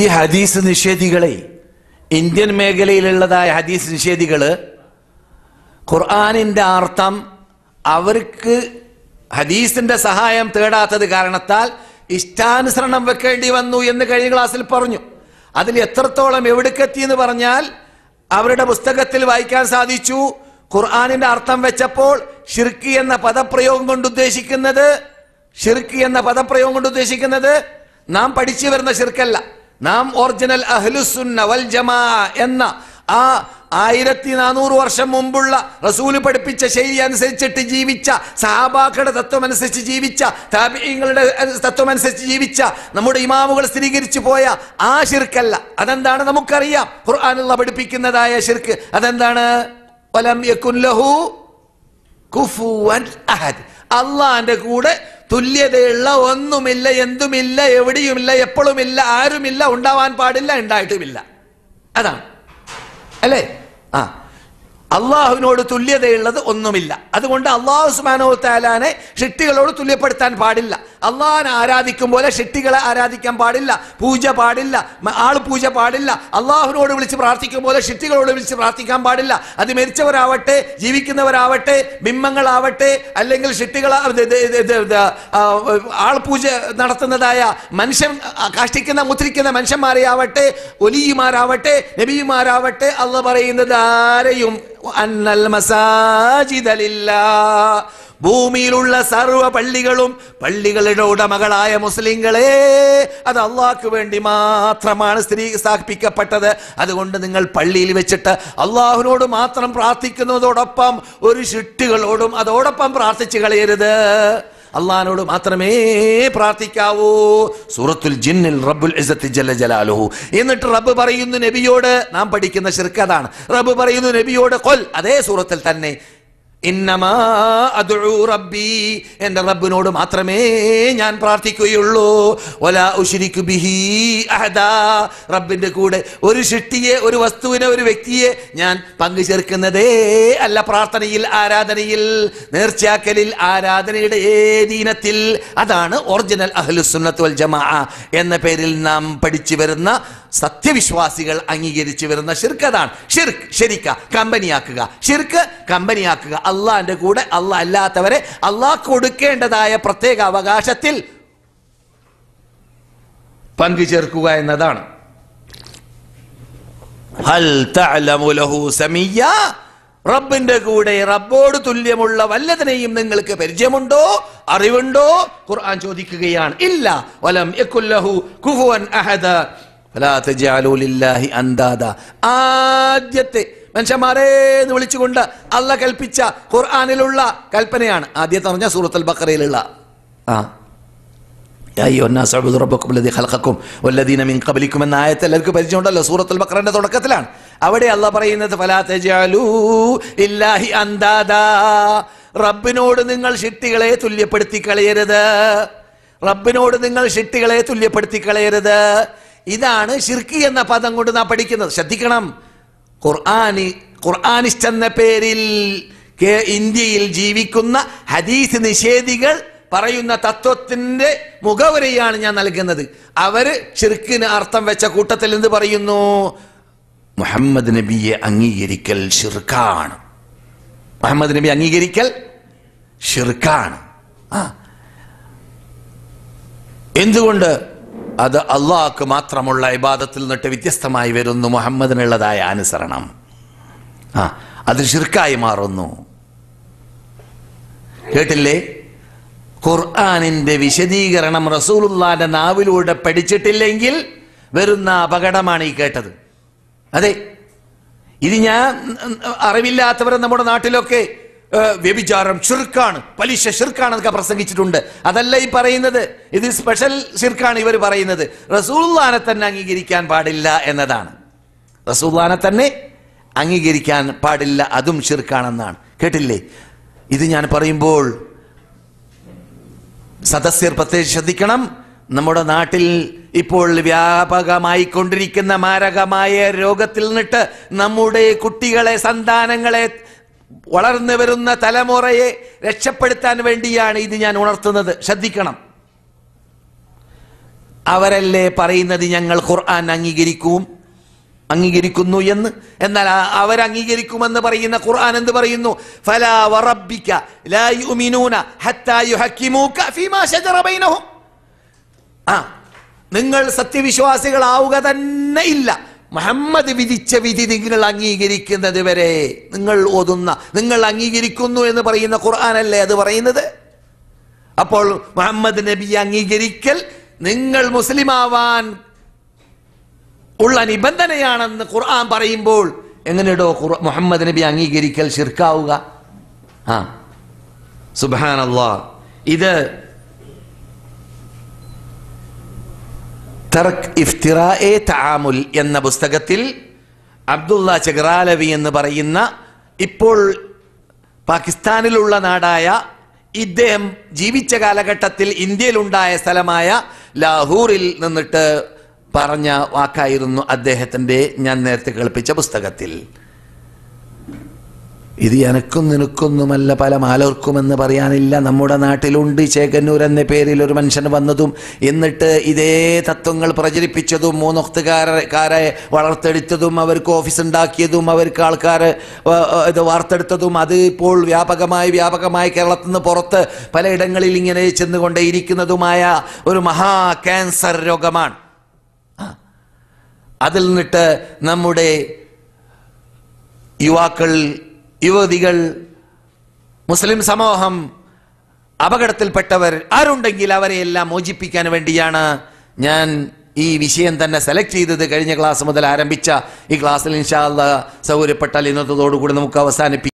ഈ ഹദീസ് നിഷേധികളെ ഇന്ത്യൻ മേഖലയിലുള്ളതായ ഹദീസ് നിഷേധികൾ ഖുർആാനിന്റെ അർത്ഥം അവർക്ക് ഹദീസിന്റെ സഹായം തേടാത്തത് കാരണത്താൽ ഇഷ്ടാനുസരണം വെക്കേണ്ടി വന്നു എന്ന് കഴിഞ്ഞ ക്ലാസ്സിൽ പറഞ്ഞു. അതിൽ എത്രത്തോളം എവിടേക്കെത്തി എന്ന് പറഞ്ഞാൽ അവരുടെ പുസ്തകത്തിൽ വായിക്കാൻ സാധിച്ചു. ഖുർആാനിന്റെ അർത്ഥം വെച്ചപ്പോൾ ഷിർക്ക് എന്ന പദപ്രയോഗം കൊണ്ട് ഉദ്ദേശിക്കുന്നത് ഷിർക്ക് എന്ന പദപ്രയോഗം കൊണ്ട് ഉദ്ദേശിക്കുന്നത് നാം പഠിച്ചു വരുന്ന ഷിർക്കല്ല നാം ഒറിജിനൽ അഹ്ലുസുന്ന വൽ ജമാ എന്ന ആ ആയിരത്തി നാനൂറ് വർഷം മുമ്പുള്ള റസൂൽ പഠിപ്പിച്ച ശൈലി അനുസരിച്ചിട്ട് ജീവിച്ച സഹാബാക്കളുടെ തത്വം അനുസരിച്ച് ജീവിച്ച താപിങ്ങളുടെ തത്വം അനുസരിച്ച് ജീവിച്ച നമ്മുടെ ഇമാമുകൾ സ്ഥിരീകരിച്ചു പോയ ആ ഷിർക്കല്ല അതെന്താണ് നമുക്കറിയാം. ഖുർആാനുള്ള പഠിപ്പിക്കുന്നതായ ഷിർക്ക് അതെന്താണ്? ലഹു കുഫുവൻ അള്ളാന്റെ കൂടെ തുല്യതയുള്ള ഒന്നുമില്ല എന്തുമില്ല എവിടെയുമില്ല എപ്പോഴുമില്ല ആരുമില്ല ഉണ്ടാവാൻ പാടില്ല ഉണ്ടായിട്ടുമില്ല. അതാണ്. അല്ലേ? ആ. അള്ളാഹുവിനോട് തുല്യതയുള്ളത് ഒന്നുമില്ല. അതുകൊണ്ട് അള്ളാഹു സുബാനോ താലാനെ ഷിട്ടികളോട് തുല്യപ്പെടുത്താൻ പാടില്ല. അള്ളാഹിനെ ആരാധിക്കും പോലെ ഷെട്ടികളെ ആരാധിക്കാൻ പാടില്ല പൂജ പാടില്ല ആൾ പൂജ പാടില്ല അള്ളാഹുനോട് വിളിച്ച് പ്രാർത്ഥിക്കും പോലെ ഷെട്ടികളോട് വിളിച്ച് പ്രാർത്ഥിക്കാൻ പാടില്ല അത് മരിച്ചവരാവട്ടെ ജീവിക്കുന്നവരാവട്ടെ ബിംബങ്ങളാവട്ടെ അല്ലെങ്കിൽ ഷെട്ടികൾ ആൾ പൂജ നടത്തുന്നതായ മനുഷ്യൻ കഷ്ടിക്കുന്ന മുദ്രിക്കുന്ന മനുഷ്യന്മാരെയാവട്ടെ ഒലിയുമാരാവട്ടെ നബിയുമാരാവട്ടെ അള്ള പറയുന്നത് ആരെയും. ഭൂമിയിലുള്ള സർവ പള്ളികളും പള്ളികളുടെ ഉടമകളായ മുസ്ലിങ്ങളെ അത് അള്ളാഹ്ക്ക് വേണ്ടി മാത്രമാണ് സ്ത്രീ സ്ഥാപിക്കപ്പെട്ടത്. അതുകൊണ്ട് നിങ്ങൾ പള്ളിയിൽ വെച്ചിട്ട് അള്ളാഹുവിനോട് മാത്രം പ്രാർത്ഥിക്കുന്നതോടൊപ്പം ഒരു ഷിട്ടുകളോടും അതോടൊപ്പം പ്രാർത്ഥിച്ചു കളയരുത്. അള്ളഹാനോട് മാത്രമേ പ്രാർത്ഥിക്കാവൂ. സൂറത്തുൽ ജിന്നിൽ റബ്ബുൽ ഇസത്ത് ജല്ല ജലാലുഹു. എന്നിട്ട് റബ്ബ് പറയുന്നു നബിയോട് നാം പഠിക്കുന്ന ശിർക്കതാണ് റബ്ബ് പറയുന്നു നബിയോട് കൊൽ അതേ സൂറത്തിൽ തന്നെ. എന്റെ റബ്ബിനോട് മാത്രമേ ഞാൻ പ്രാർത്ഥിക്കുകയുള്ളൂ. ബിഹി അഹദാ റബ്ബിന്റെ കൂടെ ഒരു സൃഷ്ടിയെ ഒരു വസ്തുവിനെ ഒരു വ്യക്തിയെ ഞാൻ പങ്കു ചേർക്കുന്നതേ അല്ല പ്രാർത്ഥനയിൽ ആരാധനയിൽ നേർച്ചാക്കലിൽ ആരാധനയുടെ ഏതീനത്തിൽ അതാണ് ഒറിജിനൽ അഹ്ലുസുന്നത്ത് വൽ ജമാ എന്ന പേരിൽ നാം പഠിച്ചു വരുന്ന സത്യവിശ്വാസികൾ അംഗീകരിച്ചു വരുന്ന ഷിർക്ക് അതാണ്. ഷിർക്ക് ശരിക്ക കമ്പനിയാക്കുക. ഷിർക്ക് കമ്പനിയാക്കുക. അള്ളാന്റെ കൂടെ അള്ളാഹ് അല്ലാത്തവരെ അള്ളാഹ് കൊടുക്കേണ്ടതായ പ്രത്യേക അവകാശത്തിൽ പങ്കു ചേർക്കുക എന്നതാണ് റബ്ബിന്റെ കൂടെ റബ്ബോട് തുല്യമുള്ള വല്ലതിനെയും നിങ്ങൾക്ക് പരിചയമുണ്ടോ? അറിവുണ്ടോ? ഖുർആൻ ചോദിക്കുകയാണ്. ഇല്ല. വലം യകുല്ലഹു കുഫുവൻ അഹദ. ഫലാ തജഅലു ലില്ലാഹി അന്താദ ആദ്യത്തെ മനുഷ്യന്മാരെ എന്ന് വിളിച്ചുകൊണ്ട് അല്ല കൽപ്പിച്ച ഖുർആാനിലുള്ള കൽപ്പനയാണ്. ആദ്യത്തെ പറഞ്ഞ സൂറത്തുൽ ബക്കറയിലുള്ള ആ. എന്ന പരിചയമുണ്ടല്ലോ സൂറത്തുൽ ബഖറന്റെ തുടക്കത്തിലാണ്. അവിടെ അല്ല പറയുന്നത് റബ്ബിനോട് നിങ്ങൾ ഷിട്ടികളെ തുല്യപ്പെടുത്തി കളയരുത്. റബ്ബിനോട് നിങ്ങൾ ഷിട്ടികളെ തുല്യപ്പെടുത്തി കളയരുത്. ഇതാണ് ഷിർക്കി എന്ന പദം കൊണ്ട് നാം പഠിക്കുന്നത്. ശ്രദ്ധിക്കണം. ഖുർആനി ഖുർആാനിസ്റ്റ് എന്ന പേരിൽ ഇന്ത്യയിൽ ജീവിക്കുന്ന ഹദീസ് നിഷേധികൾ പറയുന്ന തത്വത്തിന്റെ മുഖവരയാണ് ഞാൻ നൽകുന്നത്. അവർ ഷിർക്കിന് അർത്ഥം വെച്ച കൂട്ടത്തിൽ എന്ത് പറയുന്നു? മുഹമ്മദ് നബിയെ അംഗീകരിക്കൽ ഷിർക്കാണ് മുഹമ്മദ് നബി അംഗീകരിക്കൽ ഷിർക്കാണ് ആ. എന്തുകൊണ്ട്? അത് അള്ളാഹ്ക്ക് മാത്രമുള്ള ഇബാദത്തിൽ നിന്നിട്ട് വ്യത്യസ്തമായി വരുന്നു. മുഹമ്മദിനുള്ളതായ അനുസരണം. ആ അത് ഷിർക്കായി മാറുന്നു. കേട്ടില്ലേ? ഖുർആാനിന്റെ വിശദീകരണം റസൂലുള്ളാന്റെ നാവിലൂടെ പഠിച്ചിട്ടില്ലെങ്കിൽ വരുന്ന അപകടമാണ് ഈ കേട്ടത്. അതെ. ഇത് ഞാൻ അറിവില്ലാത്തവർ നമ്മുടെ നാട്ടിലൊക്കെ വ്യഭിചാരം ഷിർക്കാണ് പലിശ ഷിർക്കാണ് എന്നൊക്കെ പ്രസംഗിച്ചിട്ടുണ്ട്. അതല്ല ഈ പറയുന്നത്. ഇത് സ്പെഷ്യൽ ഷിർക്കാണ് ഇവർ പറയുന്നത്. റസൂള്ളാനെ തന്നെ അംഗീകരിക്കാൻ പാടില്ല എന്നതാണ്. റസൂള്ളാനെ തന്നെ അംഗീകരിക്കാൻ പാടില്ല അതും ഷിർക്കാണെന്നാണ് കേട്ടില്ലേ? ഇത് ഞാൻ പറയുമ്പോൾ സദസ്യർ പ്രത്യേകിച്ച് ശ്രദ്ധിക്കണം. നമ്മുടെ നാട്ടിൽ ഇപ്പോൾ വ്യാപകമായി കൊണ്ടിരിക്കുന്ന മാരകമായ രോഗത്തിൽ നിന്നിട്ട് നമ്മുടെ കുട്ടികളെ സന്താനങ്ങളെ വളർന്നു വരുന്ന തലമുറയെ രക്ഷപ്പെടുത്താൻ വേണ്ടിയാണ് ഇത് ഞാൻ ഉണർത്തുന്നത്. ശ്രദ്ധിക്കണം. അവരല്ലേ പറയുന്നത് ഞങ്ങൾ ഖുർആൻ അംഗീകരിക്കും അംഗീകരിക്കുന്നു എന്ന്? എന്നാൽ അവർ അംഗീകരിക്കുമെന്ന് പറയുന്ന ഖുർആൻ എന്ത് പറയുന്നു? വറബ്ബിക ലാ യുമിനൂന ഹത്താ യുഹക്കിമൂക ഫീമാ ബൈനഹും. ആ നിങ്ങൾ സത്യവിശ്വാസികളാവുക തന്നെ ഇല്ല. മുഹമ്മദ് വിധിച്ച വിധി നിങ്ങൾ അംഗീകരിക്കുന്നത് വരെ നിങ്ങൾ ഓതുന്ന നിങ്ങൾ അംഗീകരിക്കുന്നു എന്ന് പറയുന്ന ഖുർആനല്ലേ അത് പറയുന്നത്? അപ്പോൾ മുഹമ്മദ് നബി അംഗീകരിക്കൽ നിങ്ങൾ മുസ്ലിമാവാൻ ഉള്ള നിബന്ധനയാണെന്ന് ഖുർആൻ പറയുമ്പോൾ എങ്ങനെയോ മുഹമ്മദ് നബി അംഗീകരിക്കൽ ശിർക്കാവുക. ആ. സുബാനല്ലാ ഇത് തർക്ക് എ താമുൽ എന്ന പുസ്തകത്തിൽ അബ്ദുള്ള ചെഗ്രാലവി എന്ന് പറയുന്ന ഇപ്പോൾ പാകിസ്ഥാനിലുള്ള നാടായ ഇദ്ദേഹം ജീവിച്ച കാലഘട്ടത്തിൽ ഇന്ത്യയിലുണ്ടായ സ്ഥലമായ ലാഹൂറിൽ നിന്നിട്ട് പറഞ്ഞ വാക്കായിരുന്നു അദ്ദേഹത്തിന്റെ ഞാൻ നേരത്തെ കേൾപ്പിച്ച പുസ്തകത്തിൽ. ഇത് എനക്കും നിനക്കൊന്നുമല്ല പല മാലോർക്കുമെന്ന് പറയാനില്ല നമ്മുടെ നാട്ടിലുണ്ട് ചേകന്നൂർ എന്ന പേരിൽ ഒരു മനുഷ്യൻ വന്നതും എന്നിട്ട് ഇതേ തത്വങ്ങൾ പ്രചരിപ്പിച്ചതും മൂന്നൊത്തുകാരെ വളർത്തെടുത്തതും അവർക്ക് ഓഫീസ് ഉണ്ടാക്കിയതും അവർക്ക് ആൾക്കാരെ ഇത് വാർത്തെടുത്തതും അത് ഇപ്പോൾ വ്യാപകമായി വ്യാപകമായി കേരളത്തിൽ നിന്ന് പുറത്ത് പലയിടങ്ങളിൽ ഇങ്ങനെ ചെന്നുകൊണ്ടേയിരിക്കുന്നതുമായ ഒരു മഹാ ക്യാൻസർ രോഗമാണ്. അതിൽ നിന്നിട്ട് നമ്മുടെ യുവാക്കൾ യുവതികൾ മുസ്ലിം സമൂഹം അപകടത്തിൽപ്പെട്ടവർ ആരുണ്ടെങ്കിൽ അവരെ എല്ലാം മോചിപ്പിക്കാൻ വേണ്ടിയാണ് ഞാൻ ഈ വിഷയം തന്നെ സെലക്ട് ചെയ്തത്. കഴിഞ്ഞ ക്ലാസ് മുതൽ ആരംഭിച്ച ഈ ക്ലാസ്സിൽ ഇൻഷാല്ല സൗകര്യപ്പെട്ടാൽ ഇന്നത്തോടുകൂടി നമുക്ക് അവസാനിപ്പിക്കാം.